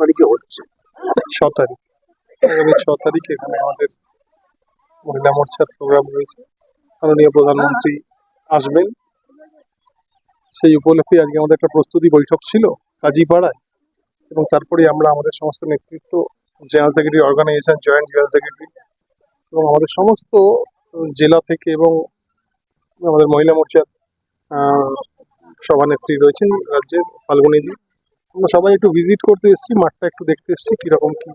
তারিখে হচ্ছে? ছ তারিখ। আগামী ছ তারিখ এখানে আমাদের মহিলা মোর্চার প্রোগ্রাম রয়েছে। মাননীয় প্রধানমন্ত্রী আসবেন। সেই উপলক্ষে আজকে আমাদের একটা প্রস্তুতি বৈঠক ছিল কাজীপাড়ায় এবং তারপরে আমরা আমাদের সমস্ত নেতৃত্ব, general secretary organisation joint general secretary এবং আমাদের সমস্ত জেলা থেকে এবং আমাদের মহিলা মোর্চার সভানেত্রী রয়েছেন রাজ্যের ফাল্গুনিদি আমরা সবাই একটু ভিজিট করতে এসেছি, মাঠটা একটু দেখতে এসেছি, কীরকম কি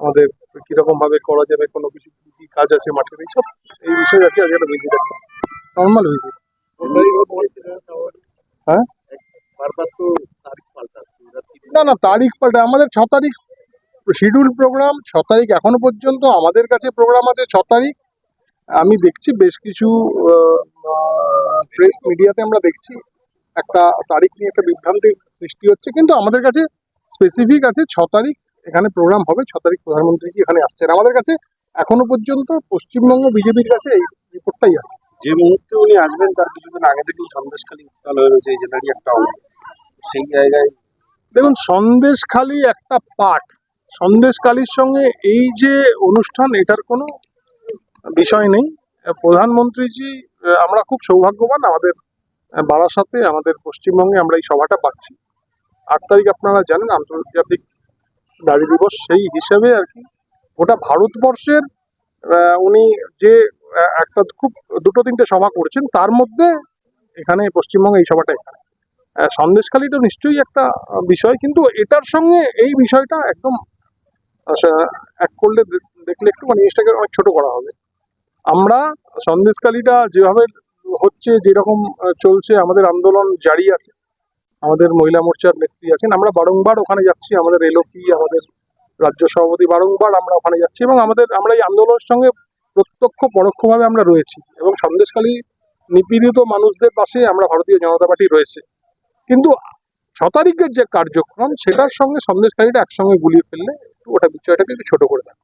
আমাদের, কীরকম ভাবে করা যাবে, কোনো কিছু, কি কাজ আছে মাঠের এইসব এই বিষয়ে আর কি আজকে একটা ভিজিট একটা নর্মাল ভিজিট হ্যাঁ? না না, তারিখ পাল্টা, আমাদের ছ তারিখ শিডিউল প্রোগ্রাম ছ তারিখ এখনও পর্যন্ত আমাদের কাছে প্রোগ্রাম আছে ছ তারিখ। আমি দেখছি বেশ কিছু প্রেস মিডিয়াতে আমরা দেখছি। একটা তারিখ নিয়ে একটা বিভ্রান্তির সৃষ্টি হচ্ছে কিন্তু আমাদের কাছে স্পেসিফিক আছে ছ তারিখ এখানে প্রোগ্রাম হবে ছ তারিখ প্রধানমন্ত্রী এখানে আসছেন। আমাদের কাছে এখনও পর্যন্ত পশ্চিমবঙ্গ বিজেপির কাছে এই রিপোর্টটাই আছে। যে মুহূর্তে উনি আসবেন তার কিছুদিন আগে থেকেই সন্দেশখালী উত্তাল হয়ে রয়েছে এই জেলারই একটা অংশ। সেই জায়গায় দেখুন সন্দেশখালি একটা পার্ট। সন্দেশখালির সঙ্গে এই যে অনুষ্ঠান এটার কোনো বিষয় নেই। প্রধানমন্ত্রীজি আমরা খুব সৌভাগ্যবান আমাদের বারাসাতে আমাদের পশ্চিমবঙ্গে আমরা এই সভাটা পাচ্ছি। আট তারিখ আপনারা জানেন, আন্তর্জাতিক নারী দিবস, সেই হিসেবে আর কি গোটা ভারতবর্ষের উনি যে একটা খুব দুটো তিনটে সভা করেছেন, তার মধ্যে এখানে পশ্চিমবঙ্গে এই সভাটা এখানে। সন্দেশখালিটা নিশ্চয়ই একটা বিষয়, কিন্তু এটার সঙ্গে এই বিষয়টা একদম এক করলে দেখলে একটু মানে জিনিসটাকে অনেক ছোট করা হবে। আমরা সন্দেশখালিটা যেভাবে হচ্ছে যেরকম চলছে, আমাদের আন্দোলন জারি আছে। আমাদের মহিলা মোর্চার নেত্রী আছেন। আমরা বারংবার ওখানে যাচ্ছি। আমাদের এলওপি, আমাদের রাজ্য সভাপতি বারংবার আমরা ওখানে যাচ্ছি এবং আমাদের, আমরা এই আন্দোলনের সঙ্গে প্রত্যক্ষ পরোক্ষভাবে আমরা রয়েছি এবং সন্দেশখালী নিপীড়িত মানুষদের পাশে আমরা ভারতীয় জনতা পার্টি রয়েছে। কিন্তু ছ তারিখের যে কার্যক্রম, সেটার সঙ্গে সন্দেশকারীটা একসঙ্গে গুলিয়ে ফেললে, একটু ওটা বিষয়টাকে একটু ছোট করে দেয়